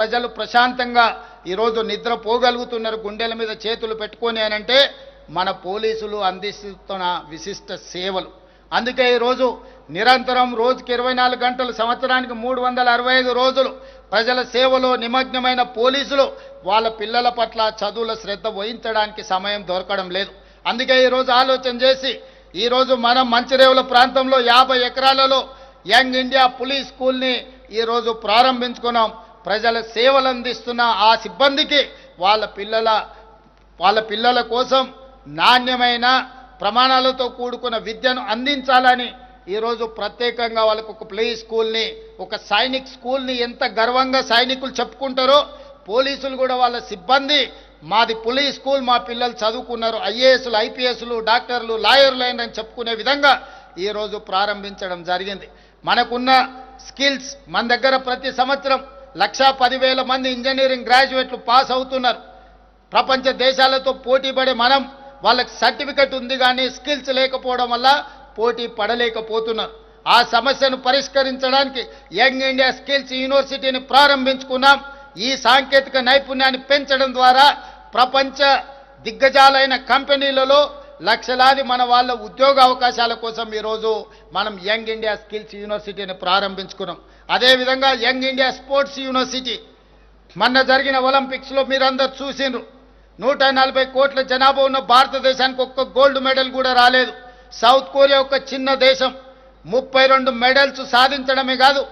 ప్రజలు ప్రశాంతంగా ఈరోజు నిద్రపోగలుగుతున్నారు గుండెల మీద చేతులు పెట్టుకొని అనంటే మన పోలీసులు అందిస్తున్న విశిష్ట సేవలు. అందుకే ఈరోజు నిరంతరం రోజుకి ఇరవై నాలుగు గంటలు సంవత్సరానికి మూడు వందల అరవై ఐదు రోజులు ప్రజల సేవలో నిమగ్నమైన పోలీసులు వాళ్ళ పిల్లల పట్ల చదువుల శ్రద్ధ వహించడానికి సమయం దొరకడం లేదు. అందుకే ఈరోజు ఆలోచన చేసి ఈరోజు మనం మంచిరేవుల ప్రాంతంలో యాభై ఎకరాలలో యంగ్ ఇండియా పులీస్ స్కూల్ని ఈరోజు ప్రారంభించుకున్నాం. ప్రజల సేవలు అందిస్తున్న ఆ సిబ్బందికి వాళ్ళ పిల్లల వాళ్ళ పిల్లల కోసం నాణ్యమైన ప్రమాణాలతో కూడుకున్న విద్యను అందించాలని ఈరోజు ప్రత్యేకంగా వాళ్ళకు ఒక ప్లే స్కూల్ని ఒక సైనిక్ స్కూల్ని ఎంత గర్వంగా సైనికులు చెప్పుకుంటారో పోలీసులు కూడా వాళ్ళ సిబ్బంది మాది పోలీస్ స్కూల్ మా పిల్లలు చదువుకున్నారు ఐఏఎస్లు ఐపీఎస్లు డాక్టర్లు లాయర్లు అయినని చెప్పుకునే విధంగా ఈరోజు ప్రారంభించడం జరిగింది. మనకున్న స్కిల్స్ మన దగ్గర ప్రతి సంవత్సరం లక్షా పదివేల మంది ఇంజనీరింగ్ గ్రాడ్యుయేట్లు పాస్ అవుతున్నారు. ప్రపంచ దేశాలతో పోటీ పడే మనం వాళ్ళకి సర్టిఫికెట్ ఉంది కానీ స్కిల్స్ లేకపోవడం వల్ల పోటీ పడలేకపోతున్నారు. ఆ సమస్యను పరిష్కరించడానికి యంగ్ ఇండియా స్కిల్స్ యూనివర్సిటీని ప్రారంభించుకున్నాం. ఈ సాంకేతిక నైపుణ్యాన్ని పెంచడం ద్వారా ప్రపంచ దిగ్గజాలైన కంపెనీలలో లక్షలాది మన వాళ్ళ ఉద్యోగ అవకాశాల కోసం ఈరోజు మనం యంగ్ ఇండియా స్కిల్స్ యూనివర్సిటీని ప్రారంభించుకున్నాం. అదేవిధంగా యంగ్ ఇండియా స్పోర్ట్స్ యూనివర్సిటీ. మొన్న జరిగిన ఒలింపిక్స్లో మీరందరు చూసిండ్రు. నూట నలభై కోట్ల జనాభా ఉన్న భారతదేశానికి ఒక్క గోల్డ్ మెడల్ కూడా రాలేదు. సౌత్ కొరియా ఒక చిన్న దేశం. ముప్పై రెండు మెడల్స్ సాధించడమే కాదు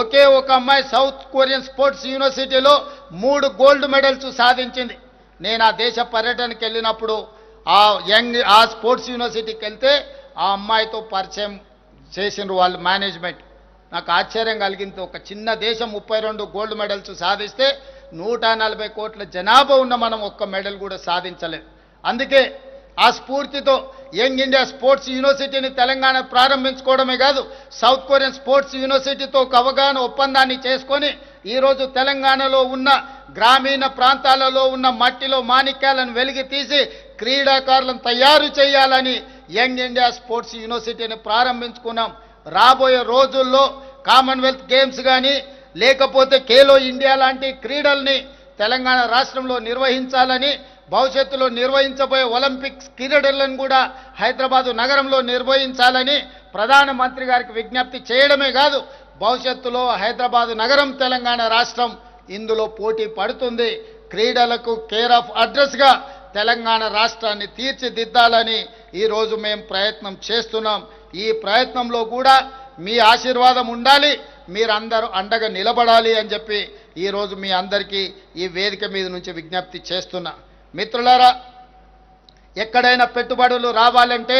ఒకే ఒక అమ్మాయి సౌత్ కొరియన్ స్పోర్ట్స్ యూనివర్సిటీలో మూడు గోల్డ్ మెడల్స్ సాధించింది. నేను ఆ దేశ పర్యటనకి వెళ్ళినప్పుడు ఆ యంగ్ ఆ స్పోర్ట్స్ యూనివర్సిటీకి వెళ్తే ఆ అమ్మాయితో పరిచయం చేసిండ్రు వాళ్ళు మేనేజ్మెంట్. నాకు ఆశ్చర్యం కలిగింది ఒక చిన్న దేశం ముప్పై రెండు గోల్డ్ మెడల్స్ సాధిస్తే నూట నలభై కోట్ల జనాభా ఉన్న మనం ఒక్క మెడల్ కూడా సాధించలేదు అందుకే ఆ స్ఫూర్తితో యంగ్ ఇండియా స్పోర్ట్స్ యూనివర్సిటీని తెలంగాణ ప్రారంభించుకోవడమే కాదు సౌత్ కొరియన్ స్పోర్ట్స్ యూనివర్సిటీతో ఒక అవగాహన ఒప్పందాన్ని చేసుకొని ఈరోజు తెలంగాణలో ఉన్న గ్రామీణ ప్రాంతాలలో ఉన్న మట్టిలో మాణిక్యాలను వెలికి తీసి క్రీడాకారులను తయారు చేయాలని యంగ్ ఇండియా స్పోర్ట్స్ యూనివర్సిటీని ప్రారంభించుకున్నాం. రాబోయే రోజుల్లో కామన్వెల్త్ గేమ్స్ కానీ లేకపోతే ఖేలో ఇండియా లాంటి క్రీడల్ని తెలంగాణ రాష్ట్రంలో నిర్వహించాలని భవిష్యత్తులో నిర్వహించబోయే ఒలింపిక్స్ క్రీడలను కూడా హైదరాబాదు నగరంలో నిర్వహించాలని ప్రధానమంత్రి గారికి విజ్ఞప్తి చేయడమే కాదు భవిష్యత్తులో హైదరాబాదు నగరం తెలంగాణ రాష్ట్రం ఇందులో పోటీ పడుతుంది. క్రీడలకు కేర్ ఆఫ్ అడ్రస్గా తెలంగాణ రాష్ట్రాన్ని తీర్చిదిద్దాలని ఈరోజు మేము ప్రయత్నం చేస్తున్నాం. ఈ ప్రయత్నంలో కూడా మీ ఆశీర్వాదం ఉండాలి మీరందరూ అండగా నిలబడాలి అని చెప్పి ఈరోజు మీ అందరికీ ఈ వేదిక మీద నుంచి విజ్ఞప్తి చేస్తున్నా. మిత్రులారా ఎక్కడైనా పెట్టుబడులు రావాలంటే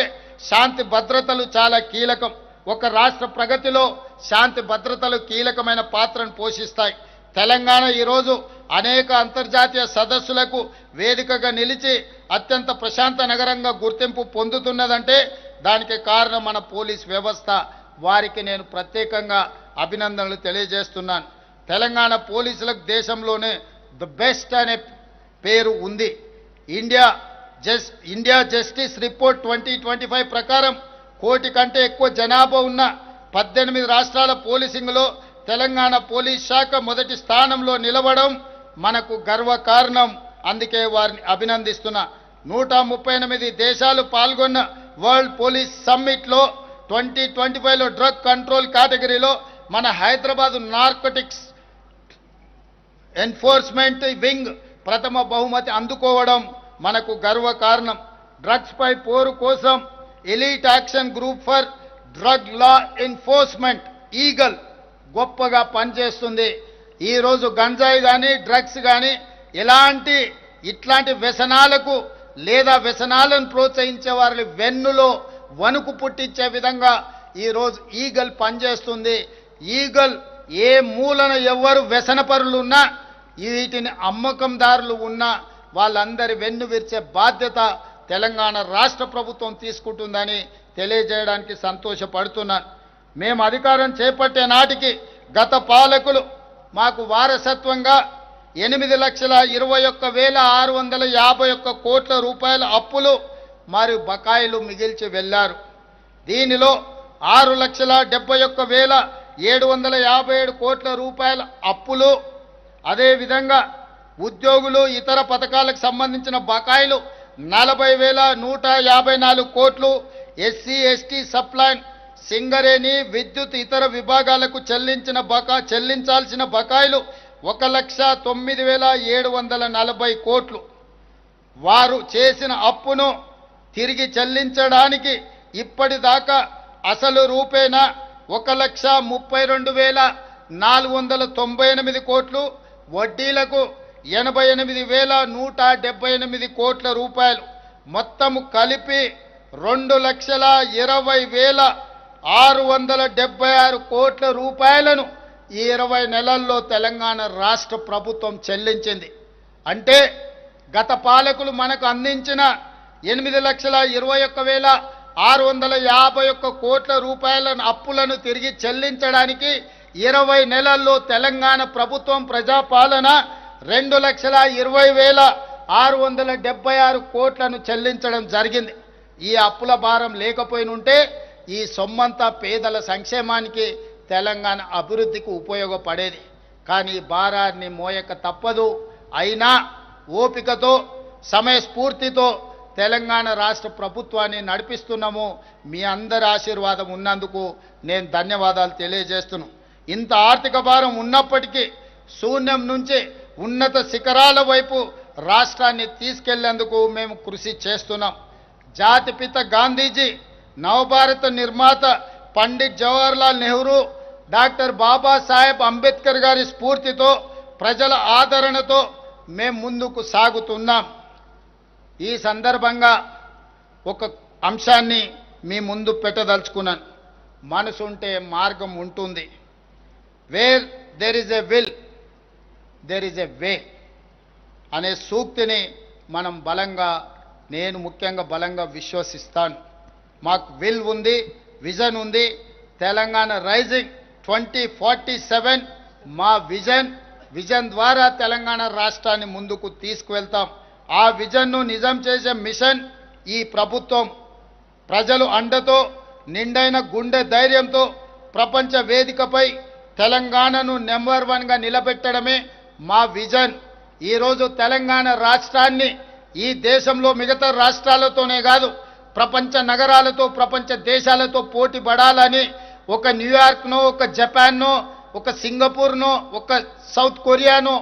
శాంతి భద్రతలు చాలా కీలకం. ఒక రాష్ట్ర ప్రగతిలో శాంతి భద్రతలు కీలకమైన పాత్రను పోషిస్తాయి. తెలంగాణ ఈరోజు అనేక అంతర్జాతీయ సదస్సులకు వేదికగా నిలిచి అత్యంత ప్రశాంత నగరంగా గుర్తింపు పొందుతున్నదంటే దానికి కారణం మన పోలీస్ వ్యవస్థ. వారికి నేను ప్రత్యేకంగా అభినందనలు తెలియజేస్తున్నాను. తెలంగాణ పోలీసులకు దేశంలోనే ద బెస్ట్ అనే పేరు ఉంది. India just India justice report twenty twenty five ప్రకారం కోటి కంటే ఎక్కువ జనాభా ఉన్న పద్దెనిమిది రాష్ట్రాల పోలీసింగ్లో తెలంగాణ పోలీస్ శాఖ మొదటి స్థానంలో నిలవడం మనకు గర్వ కారణం. అందుకే వారిని అభినందిస్తున్నా. నూట ముప్పై ఎనిమిది దేశాలు పాల్గొన్న వరల్డ్ పోలీస్ సమ్మిట్లో ట్వంటీ ట్వంటీ ఫైవ్లో డ్రగ్ కంట్రోల్ కేటగిరీలో మన హైదరాబాద్ నార్కోటిక్స్ ఎన్ఫోర్స్మెంట్ వింగ్ ప్రథమ బహుమతి అందుకోవడం మనకు గర్వ కారణం. డ్రగ్స్పై పోరు కోసం elite action group for drug law enforcement EAGLE గొప్పగా పనిచేస్తుంది. ఈరోజు గంజాయి కానీ డ్రగ్స్ కానీ ఎలాంటి ఇట్లాంటి వ్యసనాలకు లేదా వ్యసనాలను ప్రోత్సహించే వారి వెన్నులో వణుకు పుట్టించే విధంగా ఈరోజు ఈగల్ పనిచేస్తుంది. ఈగల్ ఏ మూలన ఎవ్వరు వ్యసనపరులు ఉన్నా వీటిని అమ్మకందారులు ఉన్నా వాళ్ళందరి వెన్ను విరిచే బాధ్యత తెలంగాణ రాష్ట్ర ప్రభుత్వం తీసుకుంటుందని తెలియజేయడానికి సంతోషపడుతున్నాను మేము అధికారం చేపట్టే నాటికి గత పాలకులు మాకు వారసత్వంగా ఎనిమిది లక్షల ఇరవై ఒక్క వేల ఆరు వందల యాభై ఒక్క కోట్ల రూపాయల అప్పులు మరియు బకాయిలు మిగిల్చి వెళ్ళారు. దీనిలో ఆరు లక్షల డెబ్బై ఒక్క వేల ఏడు వందల యాభై ఏడు కోట్ల రూపాయల అప్పులు అదేవిధంగా ఉద్యోగులు ఇతర పథకాలకు సంబంధించిన బకాయిలు నలభై వేల నూట యాభై నాలుగు కోట్లు ఎస్సీ ఎస్టీ సప్లైన్ సింగరేణి విద్యుత్ ఇతర విభాగాలకు చెల్లించిన బకా చెల్లించాల్సిన బకాయిలు ఒక లక్ష తొమ్మిది వేల ఏడు వందల నలభై కోట్లు వారు చేసిన అప్పును తిరిగి చెల్లించడానికి ఇప్పటిదాకా అసలు రూపేణా ఒక లక్ష ముప్పై రెండు వేల నాలుగు వందల తొంభై ఎనిమిది కోట్లు వడ్డీలకు ఎనభై ఎనిమిది వేల నూట డెబ్బై ఎనిమిది కోట్ల రూపాయలు. మొత్తము కలిపి రెండు లక్షల ఇరవై వేల ఆరు వందల డెబ్బై ఆరు కోట్ల రూపాయలను ఈ ఇరవై నెలల్లో తెలంగాణ రాష్ట్ర ప్రభుత్వం చెల్లించింది. అంటే గత పాలకులు మనకు అందించిన ఎనిమిది లక్షల ఇరవై ఒక్క వేల ఆరు వందల యాభై ఒక్క కోట్ల రూపాయల అప్పులను తిరిగి చెల్లించడానికి ఇరవై నెలల్లో తెలంగాణ ప్రభుత్వం ప్రజాపాలన రెండు లక్షల ఇరవై వేల ఆరు వందల డెబ్బై ఆరు కోట్లను చెల్లించడం జరిగింది. ఈ అప్పుల భారం లేకపోయినుంటే ఈ సొమ్మంతా పేదల సంక్షేమానికి తెలంగాణ అభివృద్ధికి ఉపయోగపడేది. కానీ భారాన్ని మోయక తప్పదు. అయినా ఓపికతో సమయస్ఫూర్తితో తెలంగాణ రాష్ట్ర ప్రభుత్వాన్ని నడిపిస్తున్నాము. మీ అందరి ఆశీర్వాదం ఉన్నందుకు నేను ధన్యవాదాలు తెలియజేస్తున్నాను ఇంత ఆర్థిక భారం ఉన్నప్పటికీ శూన్యం నుంచి ఉన్నత శిఖరాల వైపు రాష్ట్రాన్ని తీసుకెళ్ళేందుకు మేము కృషి చేస్తున్నాం. జాతిపిత గాంధీజీ నవభారత నిర్మాత పండిత్ జవహర్లాల్ నెహ్రూ డాక్టర్ బాబాసాహెబ్ అంబేద్కర్ గారి స్ఫూర్తితో ప్రజల ఆదరణతో మేము ముందుకు సాగుతున్నాం. ఈ సందర్భంగా ఒక అంశాన్ని మీ ముందు పెట్టదలుచుకున్నాను. మనసు ఉంటే మార్గం ఉంటుంది. Where there is a will there is a way అనే సూక్తిని మనం బలంగా నేను ముఖ్యంగా బలంగా విశ్వసిస్తాను. మాకు విల్ ఉంది విజన్ ఉంది Telangana rising twenty forty seven మా విజన్ విజన్ ద్వారా తెలంగాణ రాష్ట్రాన్ని ముందుకు తీసుకువెళ్తాం. ఆ విజన్ను నిజం చేసే మిషన్ ఈ ప్రభుత్వం. ప్రజలు అండతో నిండైన గుండె ధైర్యంతో ప్రపంచ వేదికపై తెలంగాణను నెంబర్ వన్గా నిలబెట్టడమే మా విజన్. ఈరోజు తెలంగాణ రాష్ట్రాన్ని ఈ దేశంలో మిగతా రాష్ట్రాలతోనే కాదు ప్రపంచ నగరాలతో ప్రపంచ దేశాలతో పోటీ పడాలని ఒక న్యూయార్క్నో ఒక జపాన్నో ఒక సింగపూర్నో ఒక సౌత్ కొరియానో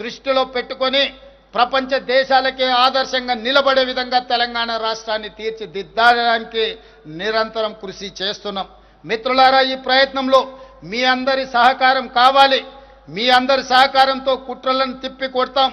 దృష్టిలో పెట్టుకొని ప్రపంచ దేశాలకే ఆదర్శంగా నిలబడే విధంగా తెలంగాణ రాష్ట్రాన్ని తీర్చిదిద్దడానికి నిరంతరం కృషి చేస్తున్నాం. మిత్రులారా ఈ ప్రయత్నంలో మీ అందరి సహకారం కావాలి. మీ అందరి సహకారంతో కుట్రలను తిప్పి కొడతాం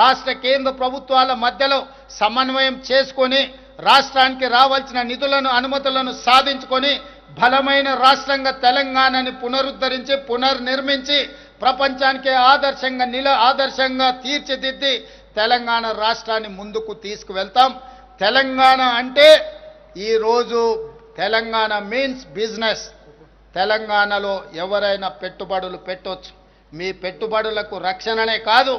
రాష్ట్ర కేంద్ర ప్రభుత్వాల మధ్యలో సమన్వయం చేసుకొని రాష్ట్రానికి రావాల్సిన నిధులను అనుమతులను సాధించుకొని బలమైన రాష్ట్రంగా తెలంగాణని పునరుద్ధరించి పునర్నిర్మించి ప్రపంచానికి ఆదర్శంగా నిల ఆదర్శంగా తీర్చిదిద్ది తెలంగాణ రాష్ట్రాన్ని ముందుకు తీసుకువెళ్తాం. తెలంగాణ అంటే ఈరోజు తెలంగాణ మీన్స్ బిజినెస్. తెలంగాణలో ఎవరైనా పెట్టుబడులు పెట్టొచ్చు. మీ పెట్టుబడులకు రక్షణనే కాదు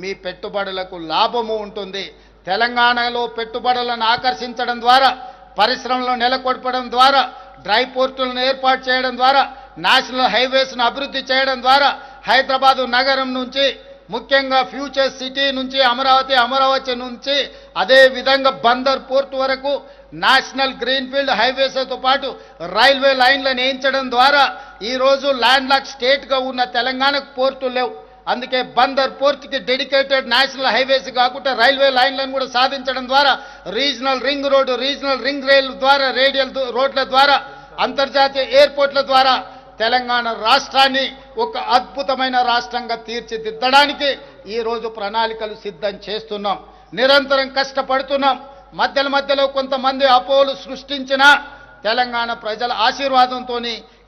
మీ పెట్టుబడులకు లాభము ఉంటుంది. తెలంగాణలో పెట్టుబడులను ఆకర్షించడం ద్వారా పరిశ్రమలను నెలకొల్పడం ద్వారా డ్రై పోర్టులను ఏర్పాటు చేయడం ద్వారా నేషనల్ హైవేస్ను అభివృద్ధి చేయడం ద్వారా హైదరాబాదు నగరం నుంచి ముఖ్యంగా ఫ్యూచర్ సిటీ నుంచి అమరావతి అమరావతి నుంచి అదేవిధంగా బందర్ పోర్ట్ వరకు నేషనల్ గ్రీన్ఫీల్డ్ హైవేస్తో పాటు రైల్వే లైన్లను వేయించడం ద్వారా ఈరోజు ల్యాండ్ లాక్ స్టేట్గా ఉన్న తెలంగాణకు పోర్టు లేవు. అందుకే బందర్ పోర్ట్కి డెడికేటెడ్ నేషనల్ హైవేస్ కాకుండా రైల్వే లైన్లను కూడా సాధించడం ద్వారా regional ring road regional ring rail ద్వారా రేడియల్ రోడ్ల ద్వారా అంతర్జాతీయ ఎయిర్పోర్ట్ల ద్వారా తెలంగాణ రాష్ట్రాన్ని ఒక అద్భుతమైన రాష్ట్రంగా తీర్చిదిద్దడానికి ఈరోజు ప్రణాళికలు సిద్ధం చేస్తున్నాం. నిరంతరం కష్టపడుతున్నాం. మధ్యల మధ్యలో కొంతమంది అపోలు సృష్టించిన తెలంగాణ ప్రజల ఆశీర్వాదంతో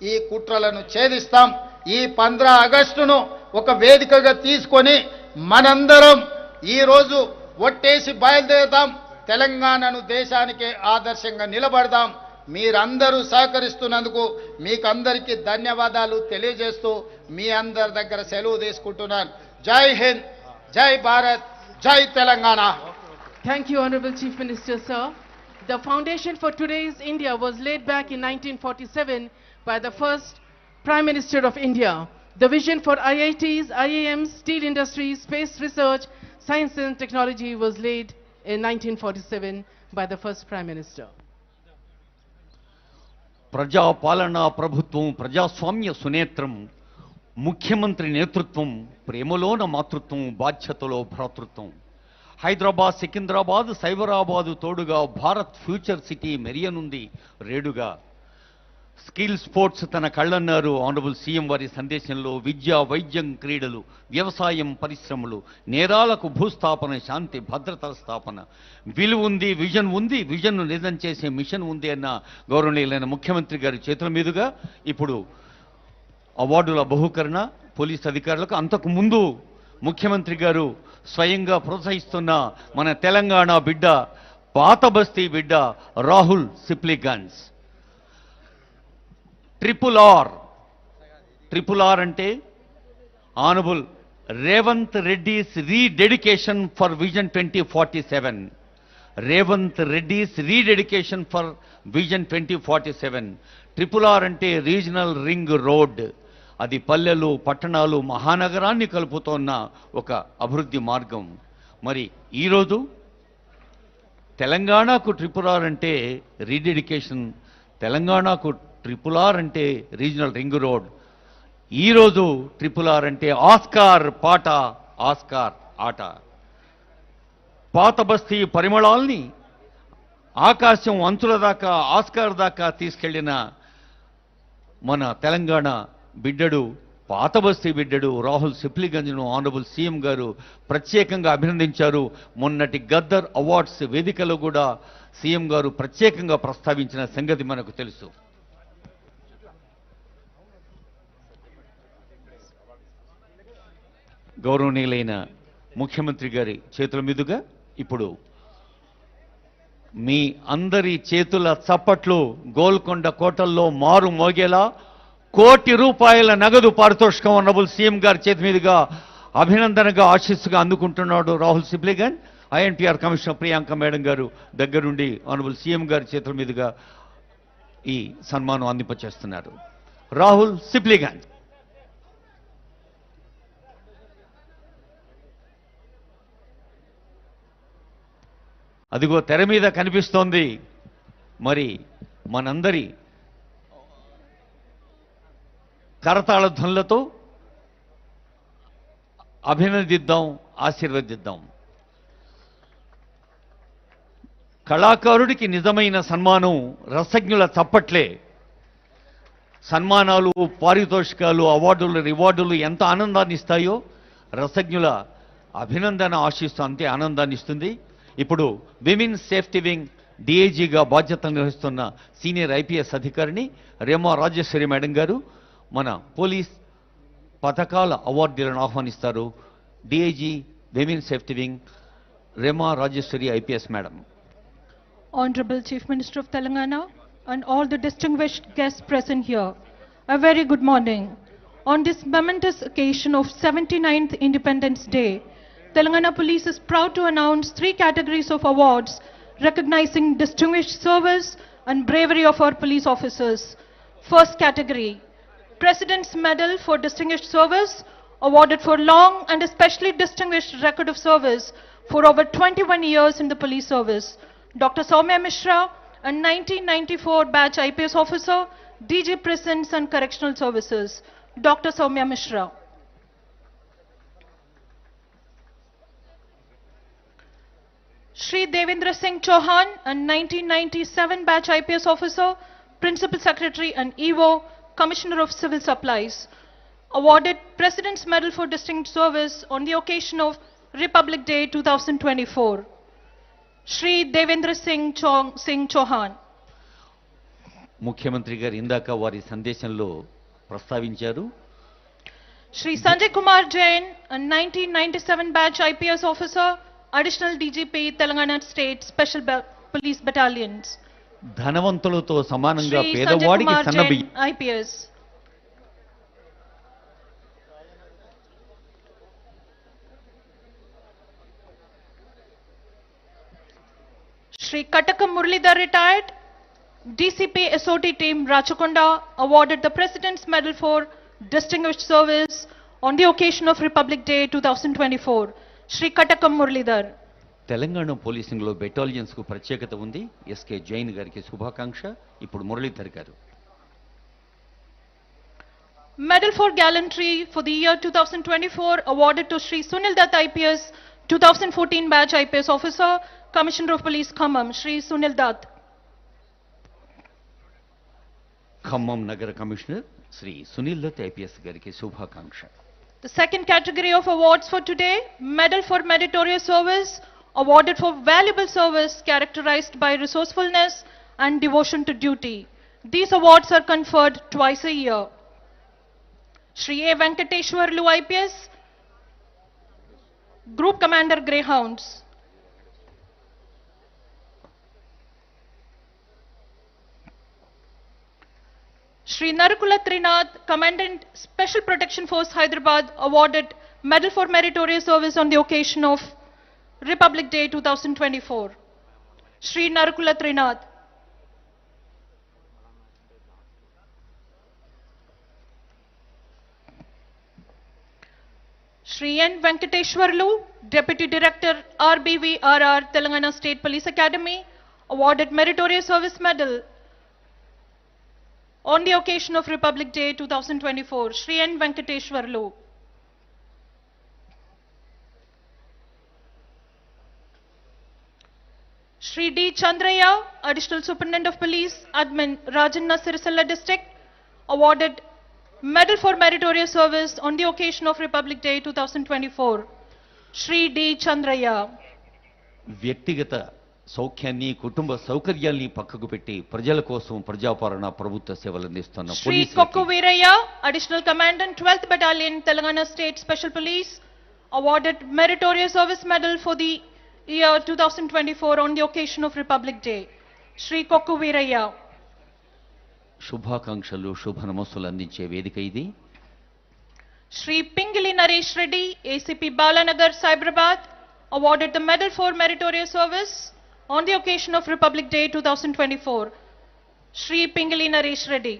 ఈ కుట్రలను ఛేదిస్తాం. ఈ పంద్ర ఆగస్టును ఒక వేదికగా తీసుకొని మనందరం ఈరోజు ఒట్టేసి బయలుదేరుతాం తెలంగాణను దేశానికి ఆదర్శంగా నిలబడదాం మీరందరూ సహకరిస్తున్నందుకు మీకందరికీ ధన్యవాదాలు తెలియజేస్తూ మీ అందరి దగ్గర సెలవు తీసుకుంటున్నాను జై హింద్ జై భారత్ జై Telangana Thank you, Honorable Chief Minister, sir. The foundation for today's India was laid back in 1947 by the first Prime Minister of India. The vision for IITs, IAMs, steel industry, space research, science and technology was laid in 1947 by the first Prime Minister. ప్రజాపాలనా ప్రభుత్వం ప్రజాస్వామ్య సునేత్రం ముఖ్యమంత్రి నేతృత్వం ప్రేమలోన మాతృత్వం బాధ్యతలో భ్రాతృత్వం హైదరాబాద్ సికింద్రాబాద్ సైబరాబాదు తోడుగా Bharat future city మెరియనుంది రేడుగా skill sports తన కళ్ళన్నారు. ఆనరబుల్ సీఎం వారి సందేశంలో విద్య వైద్యం క్రీడలు వ్యవసాయం పరిశ్రమలు నేరాలకు భూస్థాపన శాంతి భద్రతల స్థాపన. విలువ ఉంది విజన్ ఉంది విజన్ను నిజం చేసే మిషన్ ఉంది అన్న గౌరవనీయులైన ముఖ్యమంత్రి గారి చేతుల మీదుగా ఇప్పుడు అవార్డుల బహుకరణ పోలీస్ అధికారులకు అంతకు ముందు ముఖ్యమంత్రి గారు స్వయంగా ప్రోత్సహిస్తున్న మన తెలంగాణ బిడ్డ పాత బస్తీ బిడ్డ Rahul సిప్లిగాన్స్. Triple R triple R అంటే honourable Revanth Reddy's rededication for vision twenty forty seven Revanth Reddy's rededication for vision twenty forty seven triple R అంటే రీజనల్ రింగ్ రోడ్ అది పల్లెలు పట్టణాలు మహానగరాన్ని కలుపుతోన్న ఒక అభివృద్ధి మార్గం. మరి ఈరోజు తెలంగాణకు ట్రిపుల్ ఆర్ అంటే రీడెడికేషన్ తెలంగాణకు ట్రిపుల్ ఆర్ అంటే రీజనల్ రింగ్ రోడ్. ఈరోజు ట్రిపుల్ ఆర్ అంటే ఆస్కార్ పాట ఆస్కార్ ఆట. పాత బస్తీ పరిమళాల్ని ఆకాశం అంచుల దాకా ఆస్కార్ దాకా తీసుకెళ్ళిన మన తెలంగాణ బిడ్డడు పాత బస్తీ బిడ్డడు రాహుల్ సిప్లిగంజ్ను ఆనరబుల్ సీఎం గారు ప్రత్యేకంగా అభినందించారు. మొన్నటి గద్దర్ అవార్డ్స్ వేదికలో కూడా సీఎం గారు ప్రత్యేకంగా ప్రస్తావించిన సంగతి మనకు తెలుసు. గౌరవనీయులైన ముఖ్యమంత్రి గారి చేతుల మీదుగా ఇప్పుడు మీ అందరి చేతుల చప్పట్లు గోల్కొండ కోటల్లో మారు మోగేలా కోటి రూపాయల నగదు పారితోషికం అన్నబుల్ సీఎం గారి చేతి మీదుగా అభినందనగా ఆశీస్సుగా అందుకుంటున్నాడు రాహుల్ సిబ్లిగన్. ఐఎన్టీఆర్ కమిషనర్ ప్రియాంక మేడం గారు దగ్గరుండి ఆనబుల్ సీఎం గారి చేతుల మీదుగా ఈ సన్మానం అందింపచేస్తున్నారు. రాహుల్ సిబ్లిగన్. అదిగో తెర మీద కనిపిస్తోంది. మరి మనందరి కరతాళ ధ్వనులతో అభినందిద్దాం ఆశీర్వదిద్దాం. కళాకారుడికి నిజమైన సన్మానం రసజ్ఞుల చప్పట్లే. సన్మానాలు పారితోషికాలు అవార్డులు రివార్డులు ఎంత ఆనందాన్ని ఇస్తాయో రసజ్ఞుల అభినందన ఆశిస్తూ అంతే ఆనందాన్ని ఇస్తుంది ఇప్పుడు విమెన్ సేఫ్టీ వింగ్ డిఐజీగా బాధ్యతలు నిర్వహిస్తున్న సీనియర్ ఐపీఎస్ అధికారిని రేమా రాజేశ్వరి మేడం గారు మన పోలీస్ పథకాల అవార్డులను ఆహ్వానిస్తారు. DIG women safety wing Rema Rajeshwari IPS madam. Honourable chief minister of Telangana and all the distinguish guest present here uh very good morning on this momentous occasion of seventy ninth independence day Telangana Police is proud to announce three categories of awards recognizing distinguished service and bravery of our police officers. First category, President's Medal for Distinguished Service, awarded for long and especially distinguished record of service for over 21 years in the police service. Dr. Soumya Mishra, a 1994 batch IPS officer, DG Prisons and Correctional Services. Dr. Soumya Mishra. Shri Devendra Singh Chauhan, a 1997 batch IPS officer, Principal Secretary and EVO, Commissioner of Civil Supplies, awarded President's Medal for Distinguished Service on the occasion of Republic Day 2024. Shri Devendra Singh, Chau- Singh Chauhan. ముఖ్యమంత్రి గారు ఇందాక వారి సందేశంలో ప్రస్తావించారు Shri Sanjay Kumar Jain, a 1997 batch IPS officer, Additional DGP, Telangana State Special Ba- Police Battalions. ధనవంతులతో సమానంగా పేదవాడికి సన్నబి IPS. Shri Katakam Muralidhar retired, DCP SOT team Rachakonda awarded the President's Medal for distinguished service on the occasion of Republic Day 2024, Shri Katakam Murlidhar. Telangana పోలీసింగ్లో బెటాలియన్స్కు ప్రత్యేకత ఉంది SK Jain గారికి శుభాకాంక్ష ఇప్పుడు మురళీధర్ గారు Medal for Gallantry for the year 2024 awarded to Shri Sunil Dutt IPS 2014 batch IPS officer, Commissioner of Police Khammam, Shri Sunil Dutt. Khammam నగర commissioner Shri Sunil Dutt IPS గారికి శుభాకాంక్ష The second category of awards for today, Medal for Meritorious Service, awarded for valuable service characterized by resourcefulness and devotion to duty. These awards are conferred twice a year. Shri A. Venkateshwarlu IPS, Group Commander Greyhounds. Shri Narukula Trinath, Commandant Special Protection Force Hyderabad, awarded Medal for Meritorious Service on the occasion of Republic Day 2024. Shri Narukula Trinath. Shri N. Venkateshwarlu, Deputy Director RBVRR, Telangana State Police Academy, awarded Meritorious Service Medal on the occasion of Republic Day 2024, Sri N. Venkateshwarlu, Sri D. Chandraya, Additional Superintendent of Police, Admin, Rajanna Sirisalla District, awarded Medal for Meritorious Service on the occasion of Republic Day 2024. Sri D. Chandraya. വ്യക്തിഗത సౌఖ్యాన్ని కుటుంబ సౌకర్యాల్ని పక్కకు పెట్టి ప్రజల కోసం ప్రజాపాలన ప్రభుత్వ సేవలు అందిస్తున్న Veeraiah additional commandant twelfth battalion Telangana state special police awarded meritorial service medal for the year two on the occasion of republic day Shri Kokku Veeraiah. శుభాకాంక్షలు శుభ నమస్సులు అందించే వేదిక ఇది. Shri Pingili Naresh Reddy ACP Balanagar Cyberabad awarded the medal for meritorious service on the occasion of Republic Day 2024. Shri Pingili Naresh Reddy.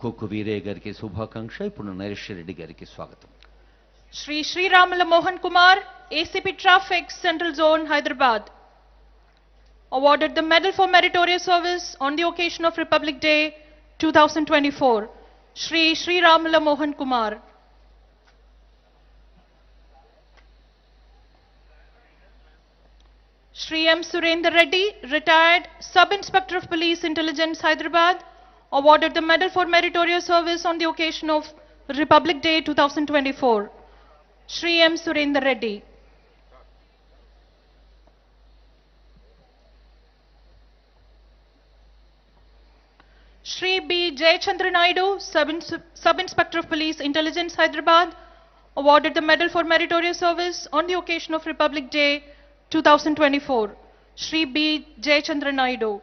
కొక్కు వీరయ్య గారికి శుభాకాంక్ష ఇప్పుడు నరేష్ రెడ్డి గారికి స్వాగతం Shri Sri Ramala Mohan Kumar, ACP Traffic, Central Zone, Hyderabad. Awarded the Medal for Meritorious Service on the occasion of Republic Day 2024. Shri Sri Ramala Mohan Kumar. Shri M. Surendra Reddy, retired Sub-Inspector of Police Intelligence, Hyderabad, awarded the Medal for Meritorious Service on the occasion of Republic Day 2024. Shri M. Surendra Reddy. B. Jayachandra Naidu, Sub-Ins- Sub-Inspector of Police Intelligence, Hyderabad, awarded the Medal for Meritorious Service on the occasion of Republic Day 2024. Shri B. Jayachandra Naidu.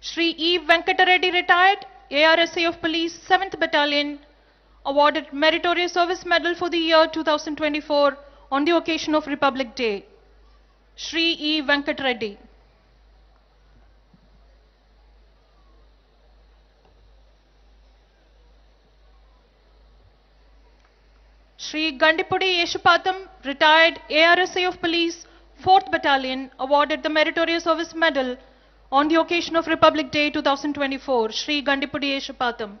Shri E. Venkatareddy retired, ARSA of Police, 7th Battalion, awarded Meritorious Service Medal for the year 2024 on the occasion of Republic Day. Shri E. Venkatareddy. Shri Gandipudi Yeshupatham, retired ARSA of Police, 4th Battalion, awarded the Meritorious Service Medal on the occasion of Republic Day 2024. Shri Gandipudi Yeshupatham.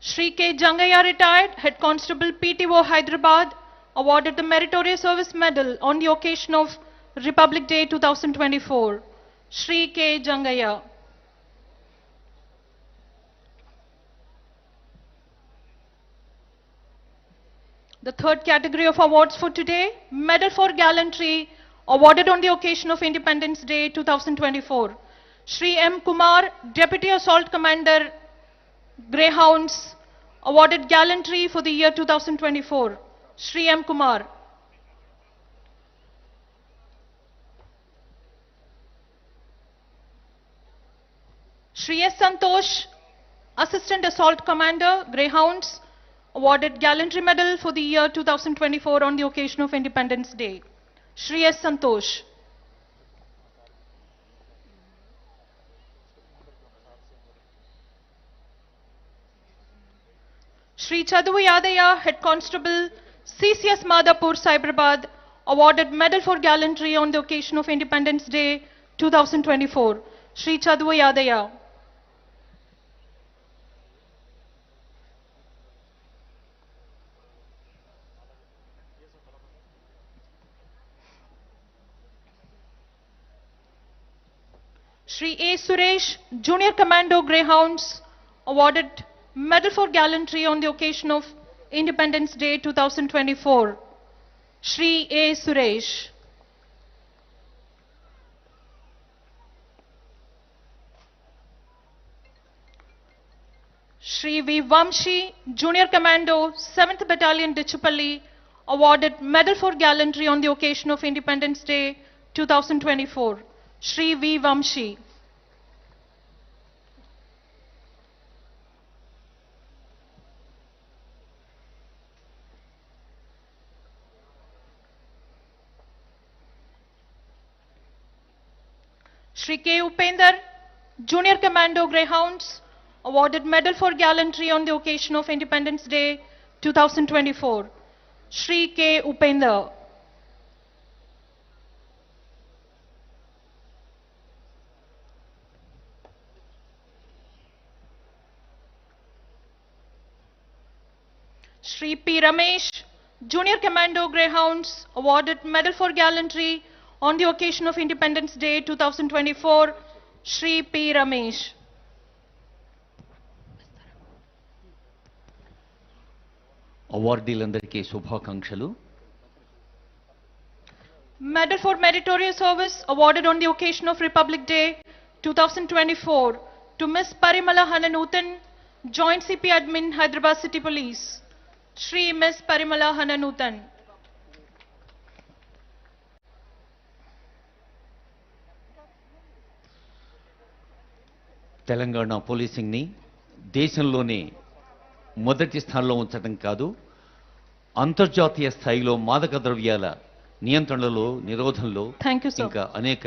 Shri K. Jangaya retired, Head Constable PTO Hyderabad, awarded the Meritorious Service Medal on the occasion of Republic Day 2024. Shri K. Jangaya. The third category of awards for today, Medal for Gallantry, awarded on the occasion of Independence Day 2024. Shri M. Kumar, Deputy Assault Commander, Greyhounds, awarded gallantry for the year 2024. Shri M. Kumar. Shri S. Santosh, Assistant Assault Commander, Greyhounds, awarded Gallantry Medal for the year 2024 on the occasion of Independence Day. Shri S. Santosh. Shri Chaduvu Yadaya, Head Constable, CCS Madhapur, Cyberabad, awarded Medal for Gallantry on the occasion of Independence Day 2024. Shri Chaduvu Yadaya. Shri A. Suresh, Junior Commando Greyhounds, awarded Medal for Gallantry on the occasion of Independence Day 2024. Shri A. Suresh. Shri V. Vamshi, Junior Commando, 7th Battalion, Dichupalli, awarded Medal for Gallantry on the occasion of Independence Day 2024. Shri V. Vamshi. Shri K. Upender, Junior Commando Greyhounds, awarded Medal for Gallantry on the occasion of Independence Day 2024. Shri K. Upender. Shri P. Ramesh, Junior Commando Greyhounds, awarded Medal for Gallantry on the occasion of Independence Day 2024. Shri P. Ramesh. అవార్డీలందరికీ శుభాకాంక్షలు Medal for Meritorious Service awarded on the occasion of Republic Day 2024 to Miss Parimala Hananutan, Joint CP Admin, Hyderabad City Police. Shri Miss Parimala Hananutan. Telangana పోలీసింగ్ని దేశంలోనే మొదటి స్థానంలో ఉంచడం కాదు అంతర్జాతీయ స్థాయిలో మాదక ద్రవ్యాల నియంత్రణలో నిరోధంలో. ఇంకా అనేక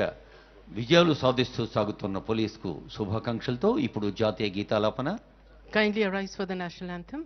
విజయాలు సాధిస్తూ సాగుతున్న పోలీసుకు శుభాకాంక్షలతో ఇప్పుడు జాతీయ గీతాలాపన Kindly arise for the national anthem.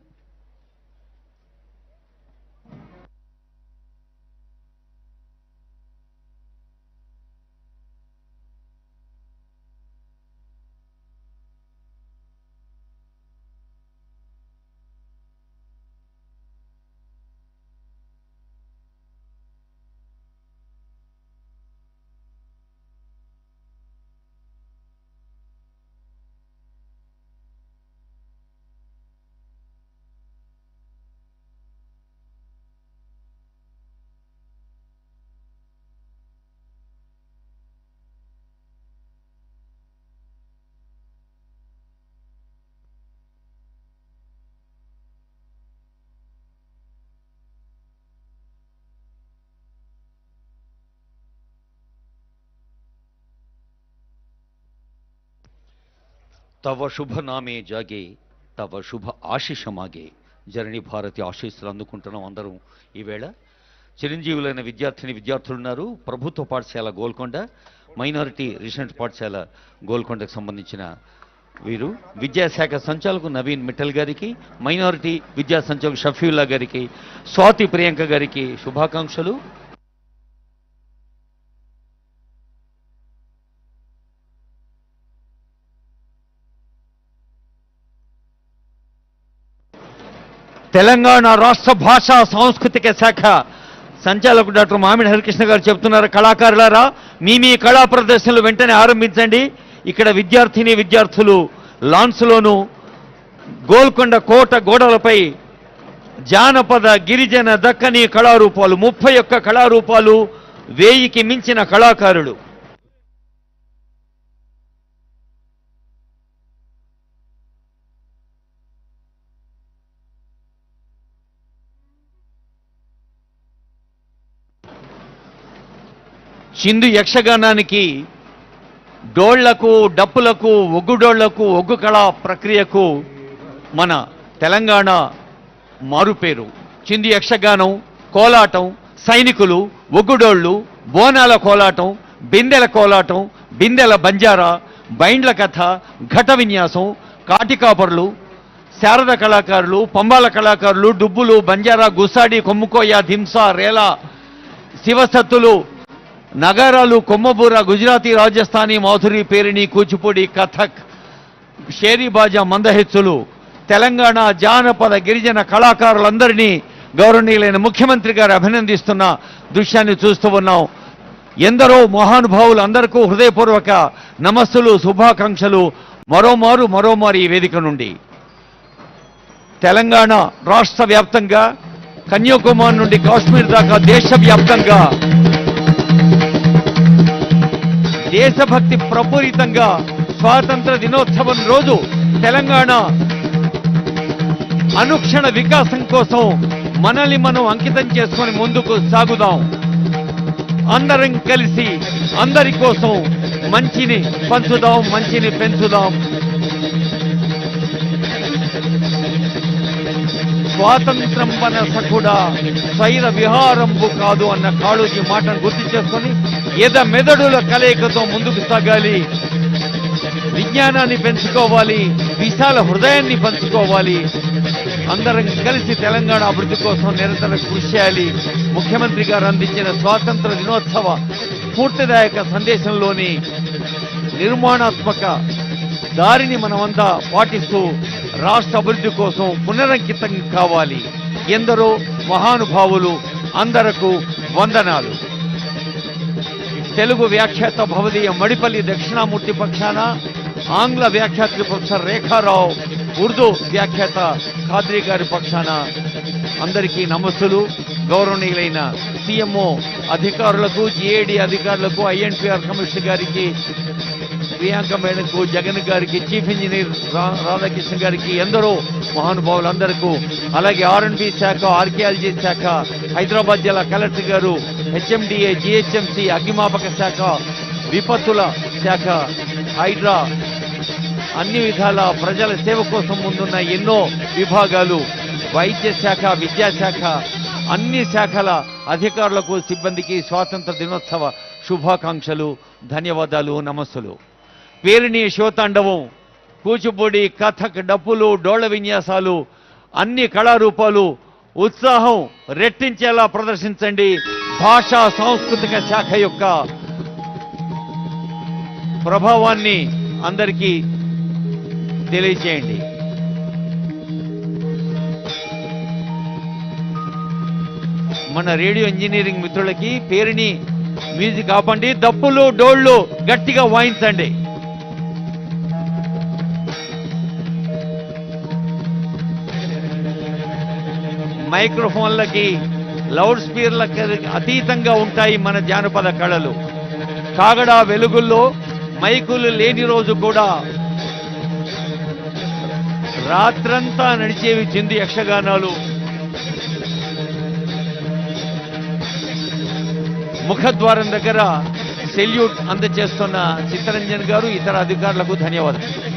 తవ శుభ నామే జాగే తవ శుభ ఆశిషమాగే. జరణి భారతి ఆశీస్సులు అందుకుంటున్నాం అందరం. ఈవేళ చిరంజీవులైన విద్యార్థిని విద్యార్థులు ఉన్నారు ప్రభుత్వ పాఠశాల గోల్కొండ మైనారిటీ రీసెంట్ పాఠశాల గోల్కొండకు సంబంధించిన వీరు. విద్యాశాఖ సంచాలకు నవీన్ మిట్టల్ గారికి మైనారిటీ విద్యా సంచాలకు షఫీవుల్లా గారికి స్వాతి ప్రియాంక గారికి శుభాకాంక్షలు. తెలంగాణ రాష్ట్ర భాషా సాంస్కృతిక శాఖ సంచాలకుడు డాక్టర్ మామిడి హరికృష్ణ గారు చెప్తున్నారు. కళాకారులారా మీ మీ కళా ప్రదర్శనలు వెంటనే ఆరంభించండి. ఇక్కడ విద్యార్థిని విద్యార్థులు లాన్స్లోను గోల్కొండ కోట గోడలపై జానపద గిరిజన దక్కని కళారూపాలు ముప్పై ఒక్క కళారూపాలు వేయికి మించిన కళాకారులు చిందు యక్షగానానికి డోళ్ళకు డప్పులకు ఒగ్గు డోళ్ళకు ఒగ్గు కళా ప్రక్రియకు మన తెలంగాణ మారుపేరు. చింది యక్షగానం కోలాటం సైనికులు ఒగ్గుడోళ్ళు బోనాల కోలాటం బిందెల కోలాటం బిందెల బంజారా బైండ్ల కథ ఘట విన్యాసం కాటికాపర్లు శారద కళాకారులు పంబాల కళాకారులు డుబ్బులు బంజారా గుసాడి కొమ్ముకోయ ధింస రేలా శివసత్తులు నగారాలు కొమ్మబూర గుజరాతీ రాజస్థానీ మాధురి పేరిణి కూచిపూడి కథక్ షేరీ బాజా మందహెచ్చులు తెలంగాణ జానపద గిరిజన కళాకారులందరినీ గౌరవనీయులైన ముఖ్యమంత్రి గారు అభినందిస్తున్న దృశ్యాన్ని చూస్తూ ఉన్నాం. ఎందరో మహానుభావులు అందరికీ హృదయపూర్వక నమస్సులు శుభాకాంక్షలు. మరోమారు మరోమారు ఈ వేదిక నుండి. తెలంగాణ రాష్ట్ర వ్యాప్తంగా కన్యాకుమారి నుండి కాశ్మీర్ దాకా దేశవ్యాప్తంగా దేశభక్తి ప్రపూరితంగా స్వాతంత్ర దినోత్సవం రోజు తెలంగాణ అనుక్షణ వికాసం కోసం మనల్ని మనం అంకితం చేసుకొని ముందుకు సాగుదాం. అందరం కలిసి అందరి కోసం మంచిని పంచుదాం మంచిని పెంచుదాం. స్వాతంత్రం వన కూడా స్వైర విహారంబు కాదు అన్న కాళూజీ మాటను గుర్తు చేసుకొని ఎద మెదడుల కలయికతో ముందుకు సాగాలి. విజ్ఞానాన్ని పెంచుకోవాలి విశాల హృదయాన్ని పంచుకోవాలి. అందరం కలిసి తెలంగాణ అభివృద్ధి కోసం నిరంతరం కృషి చేయాలి. ముఖ్యమంత్రి గారు అందించిన స్వాతంత్ర దినోత్సవ స్ఫూర్తిదాయక సందేశంలోని నిర్మాణాత్మక దారిని మనమంతా పాటిస్తూ రాష్ట్ర అభివృద్ధి కోసం పునరంకితం కావాలి. ఎందరో మహానుభావులు అందరకు వందనాలు. తెలుగు వ్యాఖ్యాత భవదీయ మడిపల్లి దక్షిణామూర్తి పక్షాన ఆంగ్ల వ్యాఖ్యాత ప్రొఫెసర్ రేఖారావు ఉర్దూ వ్యాఖ్యాత ఖాద్రీ గారి పక్షాన అందరికీ నమస్సులు గౌరవనీయులైన సీఎంఓ అధికారులకు జీఏడీ అధికారులకు ఐఎన్పిఆర్ కమిషనర్ గారికి ప్రియాంక మేడంకు జగన్ గారికి చీఫ్ ఇంజనీర్ రా- రాధాకృష్ణ గారికి ఎందరో మహానుభావులందరికీ అలాగే ఆర్ఎండ్బి శాఖ ఆర్కియాలజీ శాఖ హైదరాబాద్ జిల్లా కలెక్టర్ గారు హెచ్ఎండిఏ జిహెచ్ఎంసి అగ్నిమాపక శాఖ విపత్తుల శాఖ హైడ్రా అన్ని విధాల ప్రజల సేవ కోసం ముందున్న ఎన్నో విభాగాలు వైద్య శాఖ విద్యాశాఖ అన్ని శాఖల అధికారులకు సిబ్బందికి స్వాతంత్ర దినోత్సవ శుభాకాంక్షలు ధన్యవాదాలు నమస్సులు. పేరిణి శివతాండవం కూచిపూడి కథక్ డప్పులు డోళ్ళ విన్యాసాలు అన్ని కళారూపాలు ఉత్సాహం రెట్టించేలా ప్రదర్శించండి భాషా సాంస్కృతిక శాఖ యొక్క ప్రభావాన్ని అందరికీ తెలియచేయండి. మన రేడియో ఇంజనీరింగ్ మిత్రులకి పేరుని మ్యూజిక్ ఆపండి దప్పులు డోళ్ళు గట్టిగా వాయించండి. మైక్రోఫోన్లకి లౌడ్ స్పీకర్లకి అతీతంగా ఉంటాయి మన జానపద కళలు. కాగడ వెలుగుల్లో మైకులు లేని రోజు కూడా రాత్రంతా నడిచేవి చింది యక్షగానాలు. ముఖద్వారం దగ్గర సెల్యూట్ అందజేస్తున్న చిత్తరంజన్ గారు ఇతర అధికారులకు ధన్యవాదాలు.